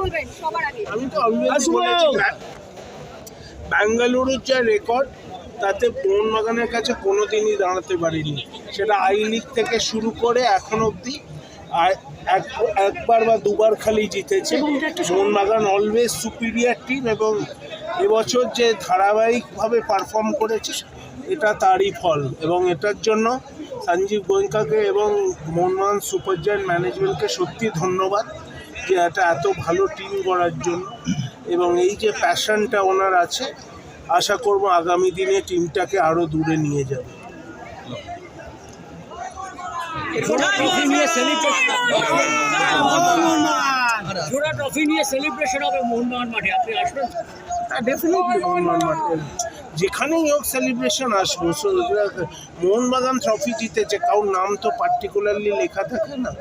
বলবেন? সবার আগে। আমি তো অলরেডি বলেছি ব্যাঙ্গালুরুর যা রেকর্ড তাতে মোহনবাগানের কাছে কোনো দিনই দাঁড়াতে পারিনি। সেটা আই লিগ থেকে শুরু করে এখন অবধি একবার বা দুবার খালি জিতেছে। মোহনবাগান অলওয়েজ সুপিরিয়ার টিম এবং এবছর যে ধারাবাহিকভাবে পারফর্ম করেছে এটা তারই ফল। এবং এটার জন্য সঞ্জীব গোয়েঙ্কাকে এবং মোহনবাগান সুপার জায়ান্ট ম্যানেজমেন্টকে সত্যি ধন্যবাদ। যে একটা এত ভালো টিম করার জন্য এবং এই যে প্যাশনটা ওনার আছে আশা করব আগামী দিনে টিমটাকে আরও দূরে নিয়ে যাবে। ট্রফি নিয়ে সেলিব্রেশন জোড়া ট্রফি নিয়ে সেলিব্রেশন হবে মোহনবাগান মাঠে। আপনি আসবেন? ডেফিনেটলি মোহনবাগান মাঠে। যেখানেই হোক সেলিব্রেশন আসব। মোহনবাগান ট্রফি জিতেছে। কারোর নাম তো পার্টিকুলারলি লেখা থাকে না।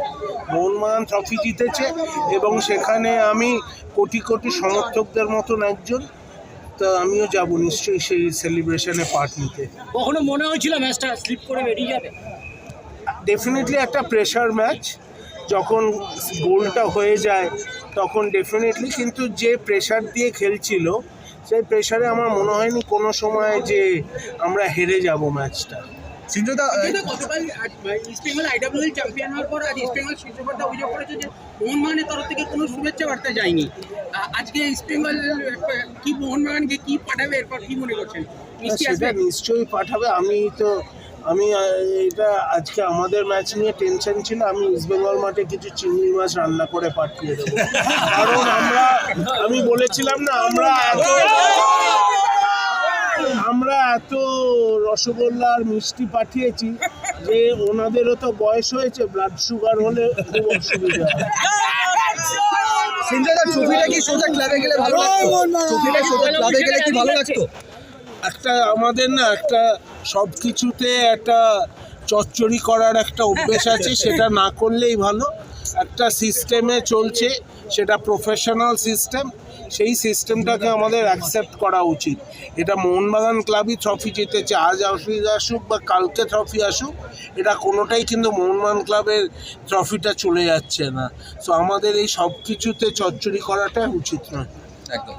মোহনবাগান ট্রফি জিতেছে এবং সেখানে আমি কোটি কোটি সমর্থকদের মতন একজন। তা আমিও যাব নিশ্চয়ই সেই সেলিব্রেশনে পার্ট নিতে। কখনো মনে হয়েছিল ম্যাচটা স্লিপ করে বেরিয়ে যাবে? ডেফিনেটলি একটা প্রেশার ম্যাচ যখন গোলটা হয়ে যায় তখন ডেফিনেটলি কিন্তু যে প্রেশার দিয়ে খেলছিল সেই প্রেশারে আমার মনে হয়নি কোনো সময় যে আমরা হেরে যাব ম্যাচটা সিঞ্জদা কিন্তু গতকাল ইস্ট বেঙ্গল আইডাব্লিউএল চ্যাম্পিয়ন হওয়ার পর আজ ইস্ট বেঙ্গল শীর্ষপদে অভিযোগ করেছে যে মোহনবাগানের তরফ থেকে কোনো শুভেচ্ছা বার্তা যায়নি। আজকে ইস্ট বেঙ্গল কি মোহনবাগানকে কি পাঠাবে এরপর কি মনে করছেন? নিশ্চয়ই পাঠাবে আমি তো আমি এটা আজকে আমাদের ম্যাচ নিয়ে টেনশন ছিল আমি ইস্টবেঙ্গল মাঠে কিছু চিংড়ি মাছ রান্না করে পাঠিয়ে দেবো। কারণ আমরা আমি বলেছিলাম না আমরা এত আমরা এত রসগোল্লা আর মিষ্টি পাঠিয়েছি যে ওনাদেরও তো বয়স হয়েছে ব্লাড সুগার হলে খুব অসুবিধা ট্রফিটা কি সোজা ক্লাবে গেলে ভালো লাগতো? ট্রফিটা সোজা ক্লাবে গেলে কি ভালো লাগতো? একটা আমাদের না একটা সব কিছুতে একটা চচ্চড়ি করার একটা অভ্যেস আছে সেটা না করলেই ভালো। একটা সিস্টেমে চলছে সেটা প্রফেশনাল সিস্টেম সেই সিস্টেমটাকে আমাদের অ্যাকসেপ্ট করা উচিত। এটা মোহনবাগান ক্লাবই ট্রফি জিতেছে আজ আসুক আসুক বা কালকে ট্রফি আসুক এটা কোনোটাই কিন্তু মোহনবাগান ক্লাবের ট্রফিটা চলে যাচ্ছে না। সো আমাদের এই সব কিছুতে চচ্চড়ি করাটা উচিত নয়। একদম।